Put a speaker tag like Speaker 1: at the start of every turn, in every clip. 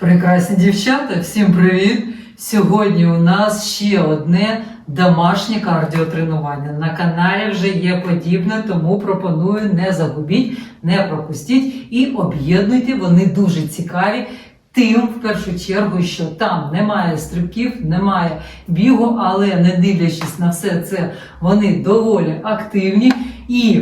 Speaker 1: Прекрасні дівчата, всім привіт! Сьогодні у нас ще одне домашнє кардіотренування. На каналі вже є подібне, тому пропоную не загубіть, не пропустіть і об'єднуйте. Вони дуже цікаві. Тим, в першу чергу, що там немає стрибків, немає бігу, але не дивлячись на все це, вони доволі активні і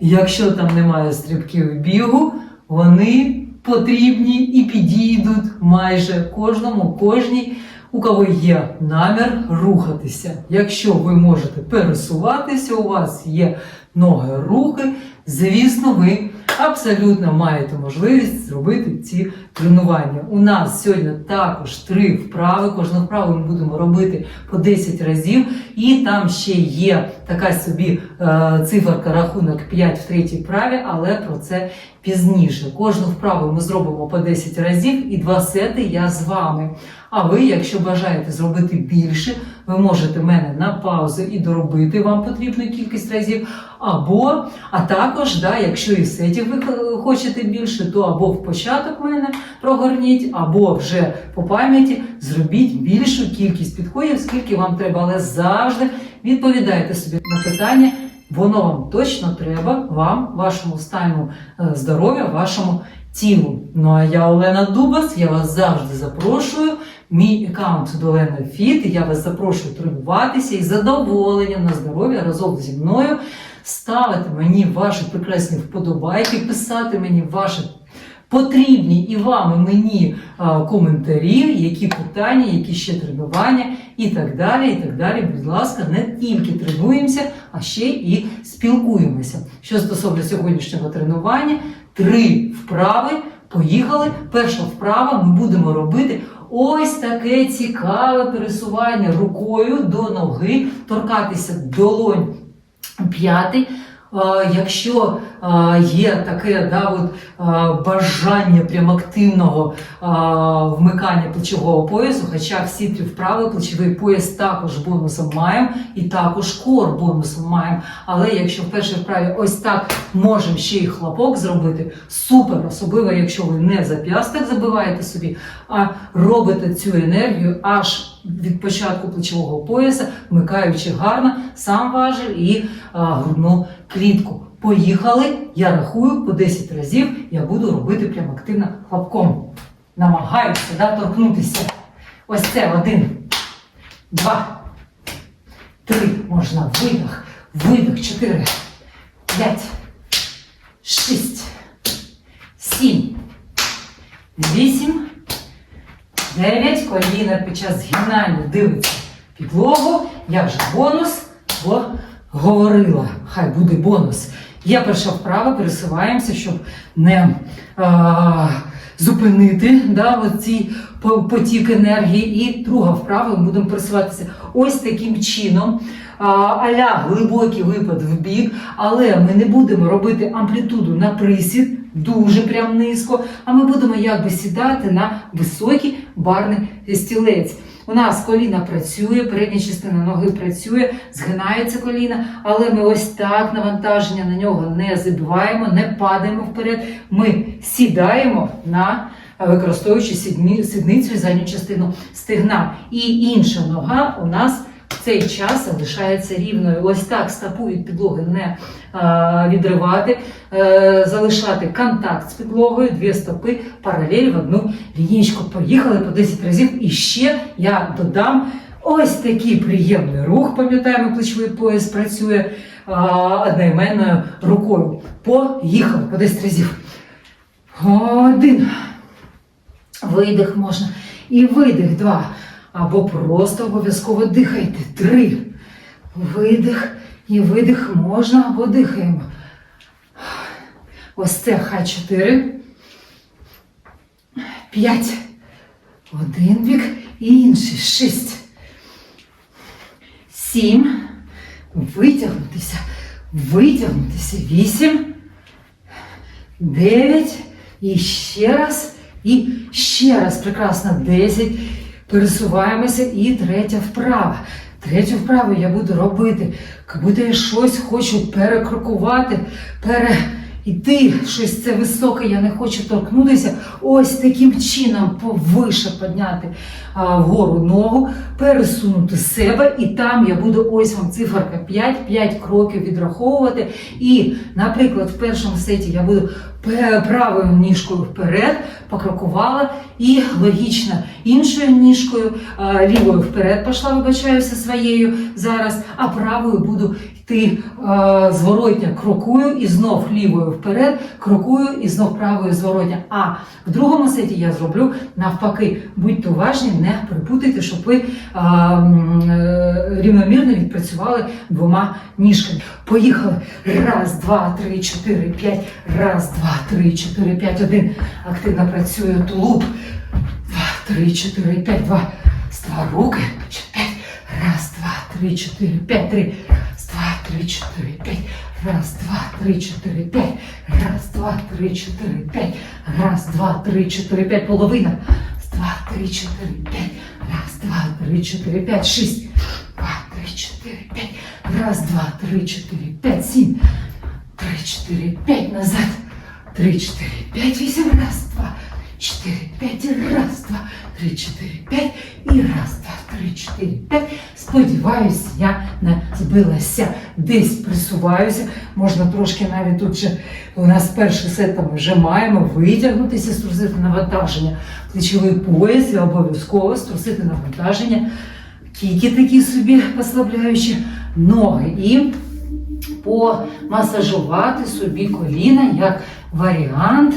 Speaker 1: Якщо там немає стрибків бігу, вони потрібні і підійдуть майже кожному, кожній, у кого є намір рухатися. Якщо ви можете пересуватися, у вас є ноги, руки, звісно, ви абсолютно маєте можливість зробити ці тренування. У нас сьогодні також три вправи. Кожну вправу ми будемо робити по 10 разів, і там ще є така собі е, циферка рахунок 5 в третій вправі, але про це пізніше. Кожну вправу ми зробимо по 10 разів і два сети я з вами. А ви, якщо бажаєте зробити більше, ви можете мене на паузу і доробити вам потрібну кількість разів. Або, а також, да, якщо і сетів ви хочете більше, то або в початок мене прогорніть, або вже по пам'яті зробіть більшу кількість підходів, скільки вам треба, але завжди відповідайте собі на питання. Воно вам точно треба, вам, вашому стану е, здоров'я, вашому тілу. Ну а я Олена Дубас, я вас завжди запрошую. Мій аккаунт Долена Фіт. Я вас запрошую тренуватися і задоволенням на здоров'я разом зі мною ставити мені ваші прекрасні вподобайки, писати мені ваші потрібні і вам, і мені а, коментарі, які питання, які ще тренування і так далі. І так далі. Будь ласка, не тільки тренуємося, а ще і спілкуємося. Що стосовно сьогоднішнього тренування, три вправи. Поїхали. Перша вправа ми будемо робити ось таке цікаве пересування рукою до ноги, торкатися долонь п'ятий. Якщо є таке да, от, бажання прям активного вмикання плечового поясу, хоча всі три вправи плечовий пояс також бонусом маємо і також кор бонусом маємо. Але якщо в першій вправі ось так можемо ще й хлопок зробити, супер, особливо якщо ви не зап'ясток забиваєте собі, а робите цю енергію аж від початку плечового пояса, вмикаючи гарно сам важіль і грудну клітку. Поїхали, я рахую по 10 разів, я буду робити прям активно хлопком. Намагаюся да, торкнутися. Ось це один, два, три. Можна видих, видих, чотири, п'ять, шість, сім, вісім. Дев'ять. Коліна під час згинання. Дивиться. Підлогу. Я вже бонус, бо говорила. Хай буде бонус. Є перша вправа, пересуваємося, щоб не а, зупинити да, по- потік енергії. І друга вправа, ми будемо пересуватися ось таким чином. Аля глибокий випад в бік, але ми не будемо робити амплітуду на присід, дуже прям низько, а ми будемо якби сідати на високий барний стілець. У нас коліна працює, передня частина ноги працює, згинається коліна, але ми ось так навантаження на нього не забиваємо, не падаємо вперед. Ми сідаємо на використовуючи сідні- сідницю і задню частину стегна. І інша нога у нас цей час залишається рівною. Ось так стопу від підлоги не а, відривати, е, залишати контакт з підлогою, дві стопи паралель в одну лінійку. Поїхали по 10 разів. І ще я додам ось такий приємний рух. Пам'ятаємо, плечовий пояс працює а, одноіменною рукою. Поїхали по 10 разів. Один. Видих можна. І видих два. Або просто обов'язково дихайте. Три. Видих і видих можна або дихаємо. Ось це хай чотири. П'ять. Один бік і інший. Шість. Сім. Витягнутися. Витягнутися. Вісім. Дев'ять. І ще раз. І ще раз. Прекрасно. Десять. Пересуваємося. І третя вправа. Третю вправу я буду робити, як будто я щось хочу перекрокувати, пере,
Speaker 2: іти, щось це високе, я не хочу торкнутися. Ось таким чином повише підняти а, вгору ногу, пересунути себе, і там я буду ось вам циферка 5, 5 кроків відраховувати. І, наприклад, в першому сеті я буду правою ніжкою вперед, покрокувала, і логічно іншою ніжкою, лівою вперед пішла, вибачаюся своєю зараз, а правою буду йти а, зворотня крокую і знов лівою вперед, крокую і знов правою зворотня. А в другому сеті я зроблю навпаки. Будьте уважні, не припутайте, щоб ви м, е, рівномірно відпрацювали двома ніжками. Поїхали. Раз, два, три, чотири, п'ять. Раз, два, три, чотири, п'ять. Один. Активно працює тулуб. Два, три, чотири, п'ять. Два. Ства руки. Чотири, п'ять. Раз, два, три, чотири, п'ять. Три. Три, чотири, п'ять. Раз, два, три, чотири, п'ять. Раз, два, три, чотири, п'ять. Раз, два, три, чотири, п'ять. Половина. Раз, два, три, чотири, п'ять. Раз, два, три, чотири, п'ять. Шість. Два, три, чотири, п'ять. Раз, два, три, чотири, п'ять. Сім. Три, чотири, п'ять. Назад. Три, чотири, п'ять, вісім. Раз, два, чотири, п'ять. Раз, два, три, чотири, п'ять. І раз, два, три, чотири, п'ять. Сподіваюсь, я не збилася. Десь присуваюся. Можна трошки навіть тут же у нас перший сет там вже маємо витягнутися, струсити навантаження. Плечовий пояс і обов'язково струсити навантаження. Кіки такі собі послабляючі ноги. І помасажувати собі коліна як варіант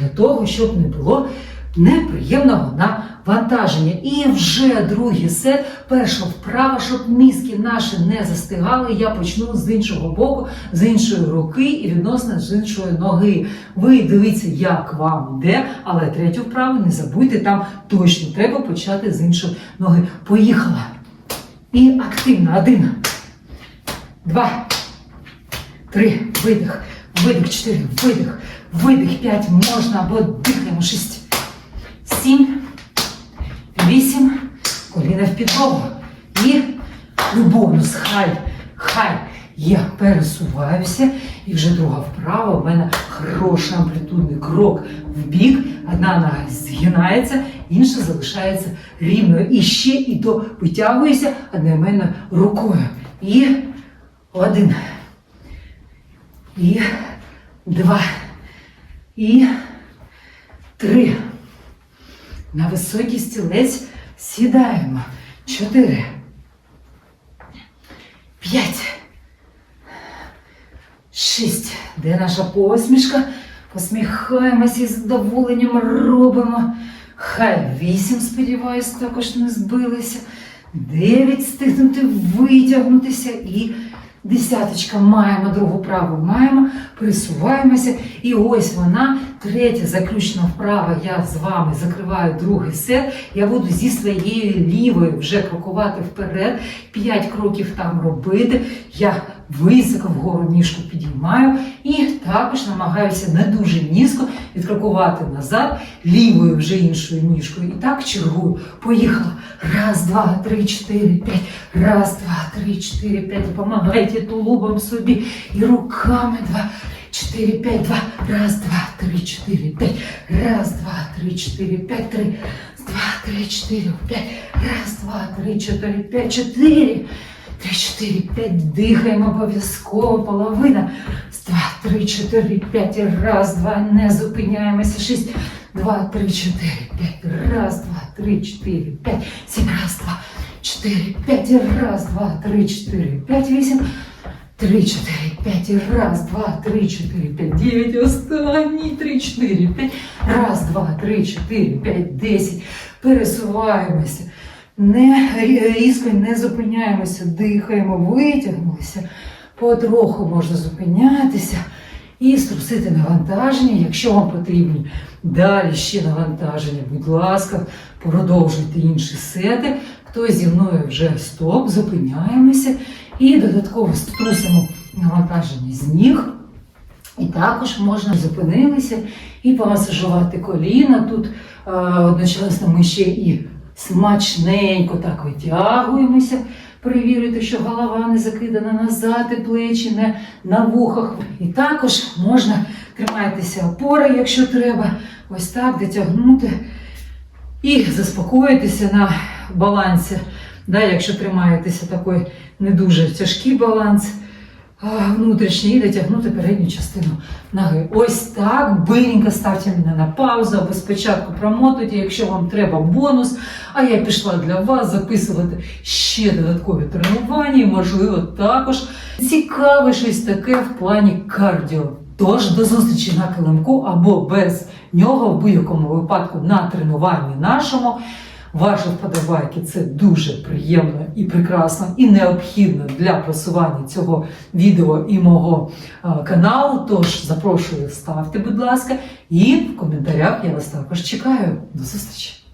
Speaker 2: для того, щоб не було неприємного навантаження. І вже другий сет, перша вправа, щоб мізки наші не застигали. Я почну з іншого боку, з іншої руки і відносно з іншої ноги. Ви дивіться, як вам йде, але третю вправу не забудьте, там точно треба почати з іншої ноги. Поїхала. І активно. Один, два, три, видих, видих, чотири, видих, видих, п'ять, можна або дихаємо, шість, сім, вісім, коліна в підлогу. І бонус, хай, хай. Я пересуваюся, і вже друга вправа. У мене хороший амплітудний крок в бік. Одна нога згинається, інша залишається рівною. І ще і то витягуюся одноіменно рукою. І один. І два. І три. На високий стілець сідаємо. Чотири. П'ять. Шість. Де наша посмішка? Посміхаємося і задоволенням робимо. Хай вісім, сподіваюсь, також не збилися. Дев'ять стигнути, витягнутися і десяточка. Маємо другу праву, маємо, присуваємося. І ось вона, третя заключна вправа. Я з вами закриваю другий сет. Я буду зі своєю лівою вже крокувати вперед, п'ять кроків там робити. Я високо вгору ніжку підіймаю і також намагаюся не дуже низько відкрокувати назад, лівою вже іншою ніжкою. І так чергую. Поїхала. Раз, два, три, чотири, п'ять. Раз, два, три, чотири, п'ять. Допомагайте тулубом собі і руками. Два, чотири, п'ять, два. Раз, два, три, чотири, п'ять. Раз, два, три, чотири, п'ять, три. Два, три, чотири, п'ять. Раз, два, три, чотири, п'ять, чотири. Три, чотири, п'ять, дихаємо обов'язково, половина. Два, три, чотири, п'ять. Раз, два, не зупиняємося. Шість. Два, три, чотири, п'ять. Раз, два, три, чотири, п'ять. Сім. Раз, два, чотири, п'ять. Раз, два, три, чотири, п'ять, вісім. Три, чотири, п'ять. Раз, два, три, чотири, п'ять, дев'ять. Останній. Три, чотири, п'ять. Раз, два, три, чотири, п'ять, десять. Пересуваємося. Не різко не зупиняємося, дихаємо, витягнулися. Потроху можна зупинятися і струсити навантаження. Якщо вам потрібні далі ще навантаження, будь ласка, продовжуйте інші сети. Хто зі мною вже стоп, зупиняємося і додатково струсимо навантаження з ніг. І також можна зупинилися і помасажувати коліна. Тут е, одночасно ми ще і смачненько так витягуємося, перевірити, що голова не закидана назад, і плечі не на вухах. І також можна тримайтеся опори, якщо треба, ось так дотягнути і заспокоїтися на балансі. Да, якщо тримаєтеся такий не дуже тяжкий баланс внутрішній, і дотягнути передню частину ноги. Ось так, биренько ставте мене на паузу, або спочатку промотуйте, якщо вам треба бонус. А я пішла для вас записувати ще додаткові тренування, можливо, також цікаве щось таке в плані кардіо. Тож до зустрічі на килимку або без нього, в будь-якому випадку на тренуванні нашому. Ваші вподобайки це дуже приємно і прекрасно, і необхідно для просування цього відео і мого каналу. Тож запрошую, ставте, будь ласка, і в коментарях я вас також чекаю. До зустрічі!